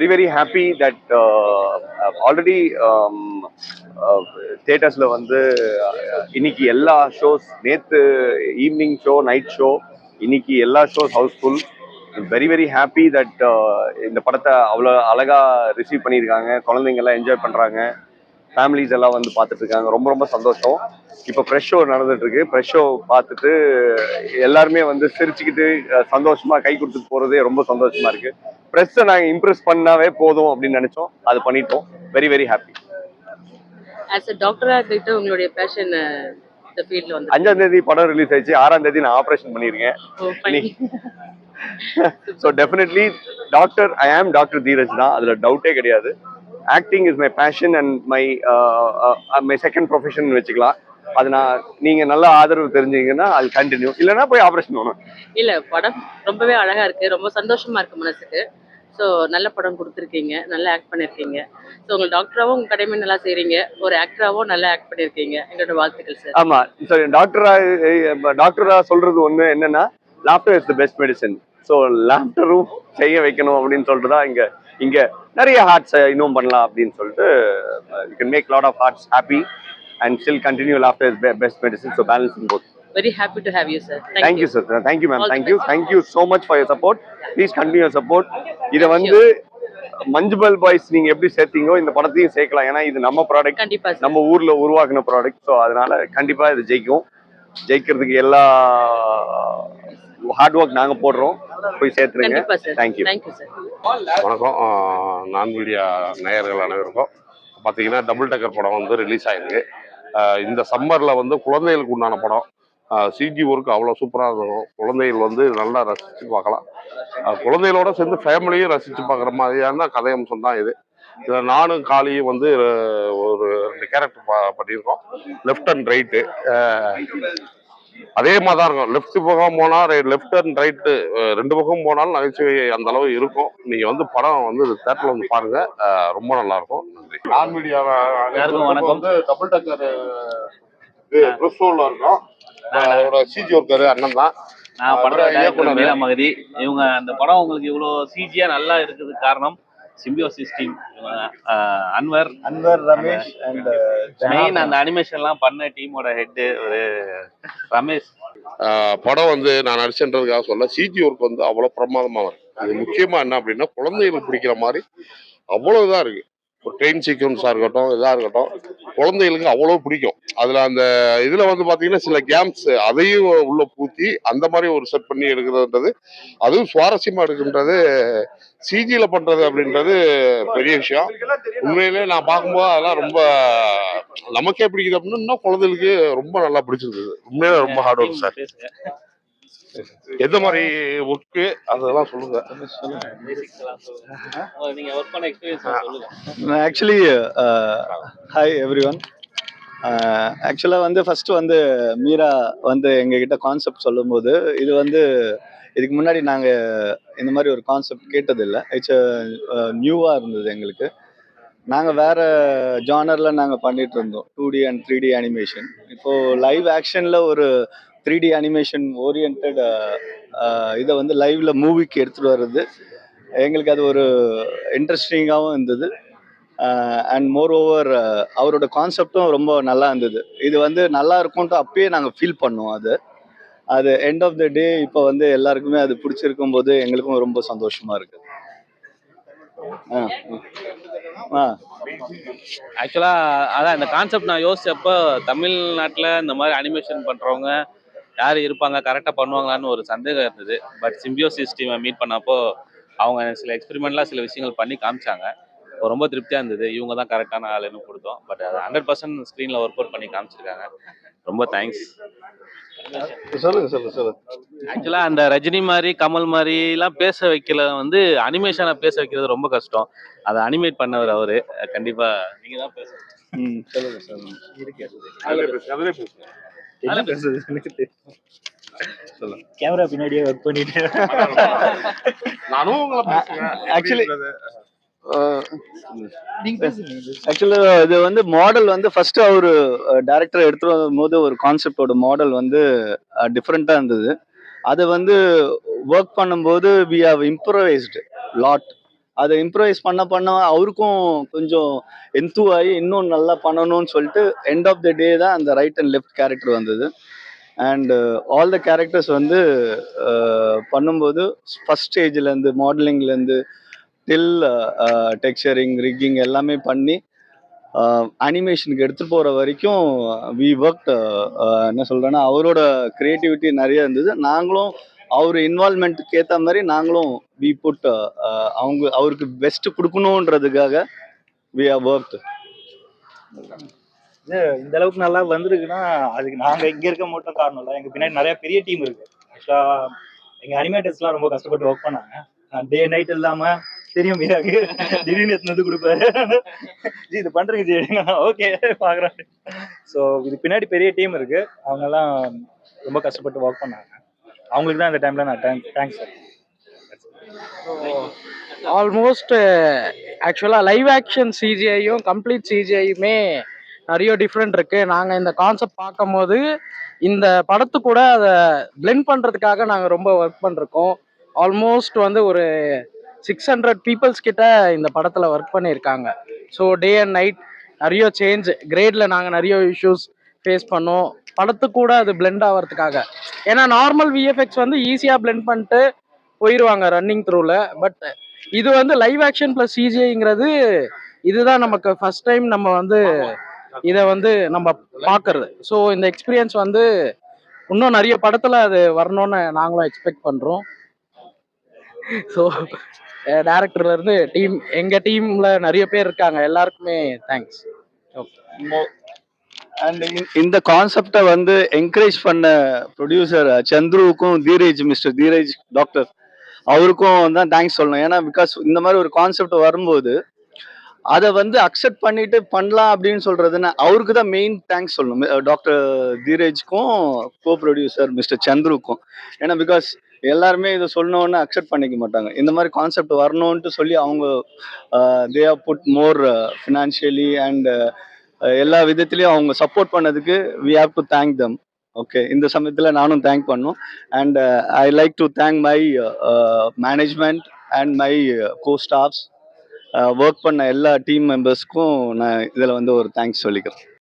Very very happy that already தேட்டர்ஸில் வந்து uh, இன்னைக்கு எல்லா ஷோஸ் நேற்று ஈவினிங் ஷோ நைட் ஷோ இன்னைக்கு எல்லா shows housefull very very happy that இந்த படத்தை அவ்வளோ அழகா ரிசீவ் பண்ணியிருக்காங்க. குழந்தைங்க எல்லாம் என்ஜாய் பண்ணுறாங்க ஃபேமிலிஸ் எல்லாம் வந்து பார்த்துட்டு இருக்காங்க ரொம்ப ரொம்ப சந்தோஷம். இப்போ ஃப்ரெஷ் ஷோ நடந்துட்டு இருக்கு ஃப்ரெஷ் ஷோ பார்த்துட்டு எல்லாருமே வந்து சிரிச்சுக்கிட்டு சந்தோஷமா கை கொடுத்துட்டு போறதே ரொம்ப சந்தோஷமா இருக்கு. ப்ரெஸ்ஸை நாங்கள் இம்ப்ரெஸ் பண்ணாவே போதும் அப்படின்னு நினைச்சோம். அது பண்ணிட்டோம். Very very happy as a டாக்டரா இருந்துட்டு உங்களுடைய பேஷன் இந்த ஃபீல்ட்ல வந்து அஞ்சாம் தேதி படம் ரிலீஸ் ஆயிடுச்சு. ஆறாம் தேதி நான் ஆப்ரேஷன் பண்ணியிருக்கேன். fine. So definitely doctor I am doctor Dheeraj தான். அதில் டவுட்டே கிடையாது. Acting is my passion and my my second profession வச்சுக்கலாம். அது நான் நீங்கள் நல்ல ஆதரவு தெரிஞ்சீங்கன்னா அது கண்டினியூ இல்லைன்னா போய் ஆப்ரேஷன் பண்ணணும் இல்ல படம் ரொம்பவே அழகா இருக்கு. ரொம்ப சந்தோஷமா இருக்கு மனசுக்கு. ஸோ நல்ல படம் கொடுத்துருக்கீங்க. நல்லா ஆக்ட் பண்ணிருக்கீங்க. ஸோ உங்க டாக்டராவும் உங்க கடமை நல்லா செய்றீங்க. ஒரு ஆக்டராவும் நல்லா ஆக்ட் பண்ணிருக்கீங்க. எங்களோட வாழ்த்துக்கள் சார் ஆமா. ஸோ டாக்டரா டாக்டரா சொல்றது ஒண்ணு என்னன்னா laughter is the best medicine so லாஃப்டரும் செய்ய வைக்கணும் அப்படின்னு சொல்லிட்டு தான் இங்க இங்க நிறைய ஹார்ட்ஸ் இன்னும் பண்ணலாம் அப்படின்னு சொல்லிட்டு you can make lot of hearts happy and still continue laughter is best medicine so balancing both very happy to have you sir thank you sir thank you ma'am All the thank you best. Thank you so much for your support please continue support இதை வந்து Manjummel boys நீங்க எப்படி சேர்த்தீங்களோ இந்த படத்தையும் சேர்க்கலாம். ஏன்னா இது நம்ம ப்ராடக்ட் கண்டிப்பா நம்ம ஊர்ல உருவாக்குன ப்ராடக்ட் ஸோ அதனால கண்டிப்பா இது ஜெயிக்கும். ஜெயிக்கிறதுக்கு எல்லா ஹார்ட் ஒர்க் நாங்க போடுறோம். போய் சேர்த்துருங்க. தேங்க்யூ வணக்கம். நான் மீடியா நேயர்கள் அனைவருக்கும். பார்த்தீங்கன்னா டபுள் டக்கர் படம் வந்து ரிலீஸ் ஆயிருக்கு. இந்த சம்மரில் வந்து குழந்தைகளுக்கு உண்டான படம். சிஜி ஒர்க் அவ்வளோ சூப்பராக இருக்கும். குழந்தைகள் வந்து நல்லா ரசித்து பார்க்கலாம். குழந்தைகளோட சேர்ந்து ஃபேமிலியும் ரசித்து பார்க்குற மாதிரியான கதையம்சம் தான் இது. இதில் நானும் காளியும் வந்து ஒரு ரெண்டு கேரக்டர் பண்ணியிருக்கோம். லெஃப்ட் அண்ட் ரைட்டு அதே மாதிரி தான் இருக்கும். லெஃப்ட் பக்கம் போனால் லெஃப்ட் அண்ட் ரைட்டு ரெண்டு பக்கம் போனாலும் நகைச்சுவை அந்த அளவு இருக்கும். நீங்கள் வந்து படம் வந்து தேட்டரில் வந்து பாருங்க. ரொம்ப நல்லா இருக்கும். நன்றி. நான் மீடியா. வந்து டபுள் டக்கர் இருக்கோம். அதோட சிஜி ஒர்க்கர் அண்ணன் தான். நான் படத்தோட இயக்குனர். மகதி இவங்க அந்த படம் உங்களுக்கு இவ்வளோ சிஜியா நல்லா இருக்கிறதுக்கு காரணம். Symbiosis team Anwar Anwar Ramesh and main அந்த அனிமேஷன்லாம் பண்ண டீமோட ஹெட்டு ஒரு ரமேஷ். படம் வந்து நான் நடிச்சேன்றதுக்காக சொல்ல சிஜி ஒர்க் வந்து அவ்வளோ பிரமாதமாக இருக்கு அது முக்கியமா என்ன அப்படின்னா குழந்தைகளுக்கு பிடிக்கிற மாதிரி அவ்வளோ இதாக இருக்கு. ஒரு ட்ரெயின் சீக்வன்ஸாக இருக்கட்டும் இதாக இருக்கட்டும் குழந்தைகளுக்கு அவ்வளோ பிடிக்கும். அதில் அந்த இதில் வந்து பார்த்தீங்கன்னா சில கேம்ஸ் அதையும் உள்ள பூத்தி அந்த மாதிரி ஒரு செட் பண்ணி எடுக்கிறதுன்றது அதுவும் சுவாரஸ்யமாக எடுக்கின்றது சிஜியில் பண்ணுறது அப்படின்றது பெரிய விஷயம். உண்மையிலே நான் பார்க்கும்போது அதெல்லாம் ரொம்ப நமக்கே பிடிக்குது அப்படின்னா குழந்தைகளுக்கு ரொம்ப நல்லா பிடிச்சிருந்தது. உண்மையிலே ரொம்ப ஹார்ட் ஒர்க் சார் எந்த மாதிரி ஒர்க்கு அதெல்லாம் சொல்லுங்க. சொல்லுங்க. ஆக்சுவலி ஹாய் எவ்ரி ஒன் ஆக்சுவலாக வந்து ஃபர்ஸ்ட் வந்து மீரா வந்து எங்ககிட்ட கான்செப்ட் சொல்லும்போது இது வந்து இதுக்கு முன்னாடி நாங்கள் இந்த மாதிரி ஒரு கான்செப்ட் கேட்டதில்லை. இட்ஸ் நியூவாக இருந்தது எங்களுக்கு. நாங்கள் வேற ஜானரில் நாங்கள் பண்ணிகிட்டு இருந்தோம். Two D and three D animation இப்போது லைவ் ஆக்ஷனில் ஒரு த்ரீ டி அனிமேஷன் ஓரியன்ட் இதை வந்து லைவ்ல மூவிக்கு எடுத்துகிட்டு வர்றது. எங்களுக்கு அது ஒரு இன்ட்ரெஸ்டிங்காகவும் இருந்தது. அண்ட் மோர் ஓவர் அவரோட கான்செப்டும் ரொம்ப நல்லா இருந்தது. இது வந்து நல்லா இருக்கும்ட்டு அப்பயே நாங்கள் ஃபீல் பண்ணோம் அது. அது எண்ட் ஆஃப் த டே இப்போ வந்து எல்லாருக்குமே அது பிடிச்சிருக்கும் போது எங்களுக்கும் ரொம்ப சந்தோஷமா இருக்கு. ஆ. ஆ. அதான் இந்த கான்செப்ட் நான் யோசிச்சப்போ தமிழ்நாட்டில் இந்த மாதிரி அனிமேஷன் பண்ணுறவங்க யார் இருப்பாங்க கரெக்டாக பண்ணுவாங்களான்னு ஒரு சந்தேகம் இருந்தது. பட் சிம்பியோசிஸ் டீமை மீட் பண்ணப்போ அவங்க சில எக்ஸ்பெரிமெண்ட்லாம் சில விஷயங்கள் பண்ணி காமிச்சாங்க. ரொம்ப திருப்தியாக இருந்தது. இவங்க தான் கரெக்டான ஆளுன்னு கொடுத்தோம். பட் அது ஹண்ட்ரட் பர்சன்ட் ஸ்க்ரீனில் ஒர்க் அவுட் பண்ணி காமிச்சிருக்காங்க. ரொம்ப தேங்க்ஸ் சொல்லுங்க சொல்லுங்க சொல்லுங்க. ஆக்சுவலாக அந்த ரஜினி மாதிரி கமல் மாதிரிலாம் பேச வைக்கல வந்து அனிமேஷனை பேச வைக்கிறது ரொம்ப கஷ்டம். அதை அனிமேட் பண்ணவர் அவரு. கண்டிப்பா நீங்க தான் பேசணும். ம் சொல்லுங்க சொல்லுங்க. என்ன பேசுறது? எனக்கு தெரியும் கேமரா பின்னாடியே ஒர்க் பண்ணிட்டு. நானும் உங்களை பேசுங்க ஆக்சுவலா இது வந்து மாடல் வந்து ஃபர்ஸ்ட் அவரு டேரக்டர் எடுத்துட்டு வரும்போது ஒரு கான்செப்டோட மாடல் வந்து டிஃப்ரெண்டா இருந்தது. அதை வந்து ஒர்க் பண்ணும்போது வி ஹவ் இம்ப்ரவைஸ்டு லாட் அதை இம்ப்ரவைஸ் பண்ண பண்ண அவருக்கும் கொஞ்சம் எந்தூ ஆகி இன்னும் நல்லா பண்ணணும்னு சொல்லிட்டு எண்ட் ஆஃப் த டே தான் அந்த ரைட் அண்ட் லெஃப்ட் கேரக்டர் வந்தது. அண்ட் ஆல் த கேரக்டர்ஸ் வந்து uh, பண்ணும்போது ஃபஸ்ட் ஸ்டேஜ்லேருந்து மாடலிங்லேருந்து டில் டெக்ஸ்சரிங் ரிக்கிங் எல்லாமே பண்ணி uh, அனிமேஷனுக்கு எடுத்துகிட்டு போகிற வரைக்கும் வி ஒர்க் uh, என்ன சொல்கிறேன்னா அவரோட க்ரியேட்டிவிட்டி நிறைய இருந்தது. நாங்களும் அவர் இன்வால்மெண்ட்டுக்கு ஏற்ற மாதிரி நாங்களும் வி புட் uh, அவங்க அவருக்கு பெஸ்ட் கொடுக்கணுன்றதுக்காக வி ஆர் ஒர்க் இது இந்த அளவுக்கு நல்லா வந்திருக்குன்னா அதுக்கு நாங்கள் இங்க இருக்க மட்டும் காரணம் இல்லை. எங்க பின்னாடி நிறைய பெரிய டீம் இருக்கு. ஆக்சுவலா எங்கள் அனிமேட்டர்ஸ்லாம் ரொம்ப கஷ்டப்பட்டு ஒர்க் பண்ணாங்க. டே நைட் இல்லாம தெரியும் மீராக்கு திடீர்னு எடுத்துன்னு வந்து கொடுப்பாரு. ஜி இது பண்றீங்க ஜி. ஓகே பாக்குறேன். ஸோ இது பின்னாடி பெரிய டீம் இருக்கு. அவங்கெல்லாம் ரொம்ப கஷ்டப்பட்டு ஒர்க் பண்ணாங்க. அவங்களுக்கு தான் uh, இந்த டைம்ல நான் தேங்க்ஸ் சார் ஆல்மோஸ்ட் ஆக்சுவலாக லைவ் ஆக்ஷன் சிஜிஐயும் கம்ப்ளீட் சிஜிஐயுமே நிறைய டிஃப்ரெண்ட் இருக்கு. நாங்கள் இந்த கான்செப்ட் பார்க்கும்போது இந்த படத்து கூட அதை பிளெண்ட் பண்ணுறதுக்காக நாங்கள் ரொம்ப ஒர்க் பண்ணிருக்கோம். ஆல்மோஸ்ட் வந்து ஒரு சிக்ஸ் ஹண்ட்ரட் பீப்புள்ஸ் கிட்ட இந்த படத்தில் ஒர்க் பண்ணியிருக்காங்க. ஸோ டே அண்ட் நைட் நிறைய சேஞ்ச் கிரேடில் நாங்கள் நிறைய இஷ்யூஸ் ஃபேஸ் பண்ணோம். படத்துக்கு கூட அது பிளெண்ட் ஆகிறதுக்காக ஏன்னா நார்மல் விஎஃப்எக்ஸ் வந்து ஈஸியாக பிளெண்ட் பண்ணிட்டு போயிடுவாங்க ரன்னிங் த்ரூவில் பட் இது வந்து லைவ் ஆக்ஷன் ப்ளஸ் சிஜிஐங்கிறது இதுதான் நமக்கு ஃபர்ஸ்ட் டைம் நம்ம வந்து இதை வந்து நம்ம பார்க்கறது ஸோ இந்த எக்ஸ்பீரியன்ஸ் வந்து இன்னும் நிறைய படத்தில் அது வரணும்னு நாங்களும் எக்ஸ்பெக்ட் பண்ணுறோம் ஸோ டேரக்டர்லேருந்து டீம் எங்கள் டீமில் நிறைய பேர் இருக்காங்க. எல்லாருக்குமே தேங்க்ஸ் அண்ட் இந்த கான்செப்டை வந்து என்கரேஜ் பண்ண ப்ரொடியூசர் சந்துருவுக்கும் தீரேஜ் மிஸ்டர் தீரேஜ் டாக்டர் அவருக்கும் தான் தேங்க்ஸ் சொல்லணும். ஏன்னா பிகாஸ் இந்த மாதிரி ஒரு கான்செப்ட் வரும்போது அதை வந்து அக்செப்ட் பண்ணிட்டு பண்ணலாம் அப்படின்னு சொல்றதுன்னா அவருக்கு தான் மெயின் தேங்க்ஸ் சொல்லணும். டாக்டர் தீரேஜ்க்கும் கோ ப்ரொடியூசர் மிஸ்டர் சந்துருக்கும் ஏன்னா பிகாஸ் எல்லாருமே இதை சொல்லணும்னு அக்செப்ட் பண்ணிக்க மாட்டாங்க. இந்த மாதிரி கான்செப்ட் வரணும்ன்ட்டு சொல்லி அவங்க they are put more financially and எல்லா விதத்துலையும் அவங்க சப்போர்ட் பண்ணதுக்கு we have to thank them okay இந்த சமயத்தில் நானும் தேங்க் பண்ணோம். And I like to thank my management and my co staffs work பண்ண எல்லா டீம் மெம்பர்ஸ்க்கும் நான் இதில் வந்து ஒரு தேங்க்ஸ் சொல்லிக்கிறேன்.